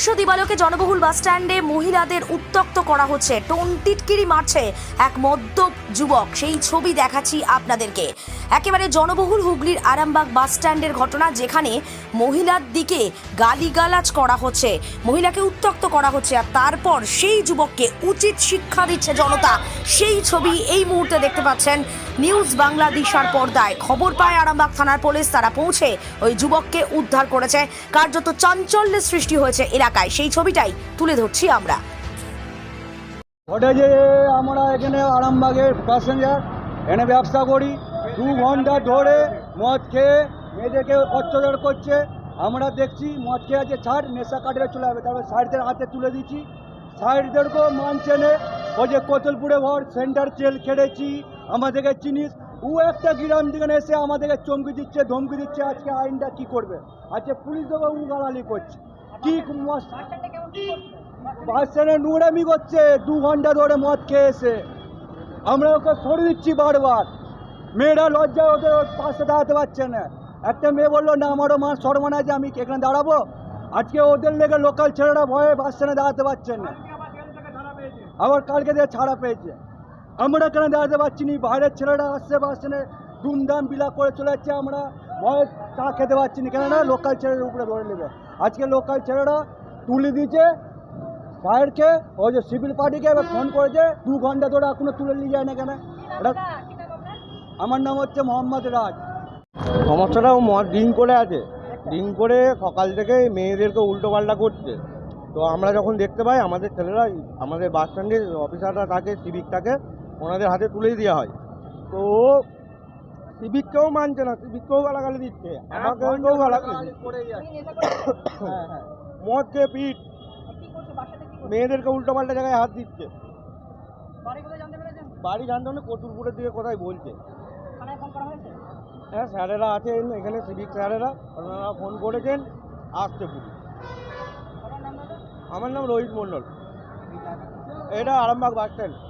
প্রকাশ্য দিবালোকে জনবহুল বাসস্ট্যান্ডে মহিলাদের উত্তক্ত করা হচ্ছে। টোন টিটকিরি মারছে এক মদ্যপ যুবক। সেই ছবি দেখাচ্ছি আপনাদেরকে। একেবারে জনবহুল হুগলির আরামবাগ বাসস্ট্যান্ডের ঘটনা, যেখানে মহিলার দিকে গালিগালাজ করা হচ্ছে। মহিলাকে উত্তক্ত করা হচ্ছে আর তারপর সেই যুবককে উচিত শিক্ষা দিচ্ছে জনতা। সেই ছবি এই মুহূর্তে দেখতে পাচ্ছেন নিউজ বাংলাদেশার পর্দায়। খবর পায় আরামবাগ থানার পুলিশ। তারা পৌঁছে ওই যুবককে উদ্ধার করেছে। কার্যত চাঞ্চল্যের সৃষ্টি হয়েছে এলাকায় সেই ছবিটাই তুলে ধরছি আমরা। ওটা যে আমরা এখানে আরামবাগের প্যাসেঞ্জার এখানে ব্যবসা করি। দু ঘণ্টা ধরে মদ খেয়ে মেয়েদেরকে অত্যাচার করছে। আমরা দেখছি মদ খেয়ে আছে, ছাড়, নেশা কাটে চলে যাবে। তারপর সাইডদের হাতে তুলে দিচ্ছি। সাইডদেরকেও মানছে না। ওই যে কোতলপুরে ঘর সেন্টার জেল খেটেছি, আমাদেরকে চিনিস। ও একটা গ্রাম থেকে এসে আমাদেরকে চমকি দিচ্ছে, ধমকি দিচ্ছে, আজকে আইনটা কি করবে? আজকে পুলিশ দেবো উ গালালি করছে। কি স্ট্যান্ডে নোংরামি করছে, দু ঘণ্টা ধরে মদ খেয়েছে। আমরা ওকে সরে দিচ্ছি বারবার। মেয়েরা লজ্জায় ওদের পাশে দাঁড়াতে পারছে না। একটা মেয়ে বলল, না, আমারও মা সরমান আছে আমি এখানে দাঁড়াবো? আজকে ওদের লেগে লোকাল ছেলেরা ভয়ে বাস স্ট্যান্ডে দাঁড়াতে পারছে না। আবার কালকে দিয়ে ছাড়া পেয়েছে। আমরা কেন দাঁড়াতে পারছি না? বাইরের ছেলেরা আসছে বাস স্ট্যান্ডে দুমদাম বিলা করে চলে যাচ্ছে। আমরা ভয়ে চা খেতে পারছি না। কেননা লোকাল ছেলের উপরে ধরে নেবে। আজকে লোকাল ছেলেরা তুলে দিয়েছে সাহেবকে ওই যে সিভিল পার্টিকে এবার ফোন করেছে, দু ঘণ্টা ধরে এখনও তুলে নিয়ে যায় না কেন? আমার নাম হচ্ছে মোহাম্মদ রাজ। সমস্যাটা ও ড্রিঙ্ক করে আছে। ড্রিঙ্ক করে সকাল থেকে মেয়েদেরকে উল্টো পাল্টা করছে। তো আমরা যখন দেখতে পাই, আমাদের ছেলেরা, আমাদের বাস স্ট্যান্ডে অফিসাররা থাকে সিভিক থাকে, ওনাদের হাতে তুলেই দেওয়া হয়। তো সিভিককেও মানছে না সিভিককেও গালাগালি দিচ্ছে আমাকেও গালাগালি হ্যাঁ হ্যাঁ মদ খেয়ে পিঠ মেয়েদেরকে উল্টো পাল্টা জায়গায় হাত দিচ্ছে বাড়ি জানতে হলে কতুরপুরের দিকে কোথায় বলছে হ্যাঁ স্যারেরা আছেন এখানে সিভিক স্যারেরা ওনারা ফোন করেছেন আসছে পুলিশ আমার নাম রোহিত মণ্ডল এটা আরামবাগ বাস স্ট্যান্ড